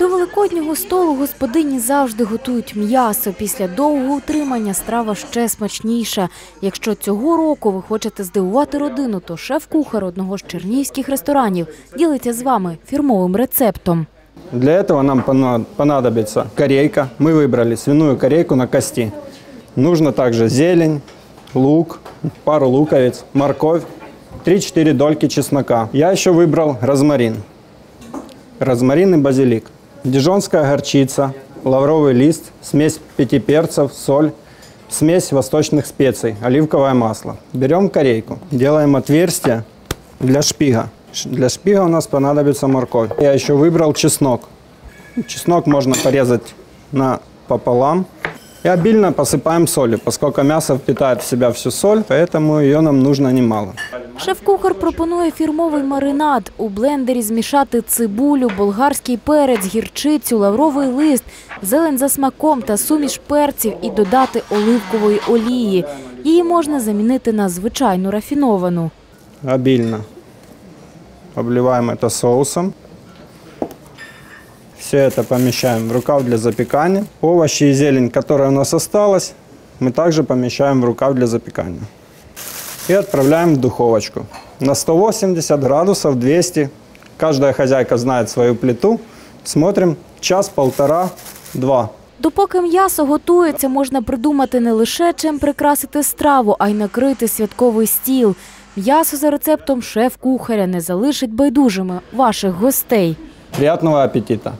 До великоднього столу господині завжди готують м'ясо. Після довгого утримання страва ще смачніша. Якщо цього року ви хочете здивувати родину, то шеф-кухар одного з чернігівських ресторанів ділиться з вами фірмовим рецептом. Для этого нам пона- понадобится корейка. Мы выбрали свиную корейку на кости. Нужно также зелень, лук, пару луковиц, морковь, 3-4 дольки чеснока. Я еще выбрал розмарин. Розмарин и базилик. Дижонская горчица, лавровый лист, смесь пяти перцев, соль, смесь восточных специй, оливковое масло. Берем корейку, делаем отверстие для шпига. Для шпига у нас понадобится морковь. Я еще выбрал чеснок. Чеснок можно порезать на пополам. И обильно посыпаем солью, поскольку мясо впитает в себя всю соль, поэтому ее нам нужно немало. Шеф-кухар пропонує фірмовий маринад. У блендері змішати цибулю, болгарський перець, гірчицю, лавровий лист, зелень за смаком та суміш перців і додати оливкової олії. Її можна замінити на звичайну рафіновану. Обильно обливаем это соусом. Все это помещаем в рукав для запекания. Овощи и зелень, которая у нас осталась, мы также помещаем в рукав для запекания. И отправляем в духовочку. На 180 градусов, 200. Каждая хозяйка знает свою плиту. Смотрим час, полтора, два. Допоки м'ясо готується, можна придумати не лише чим прикрасити страву, а й накрити святковий стіл. М'ясо за рецептом шеф-кухаря не залишить байдужими ваших гостей. Приятного аппетита!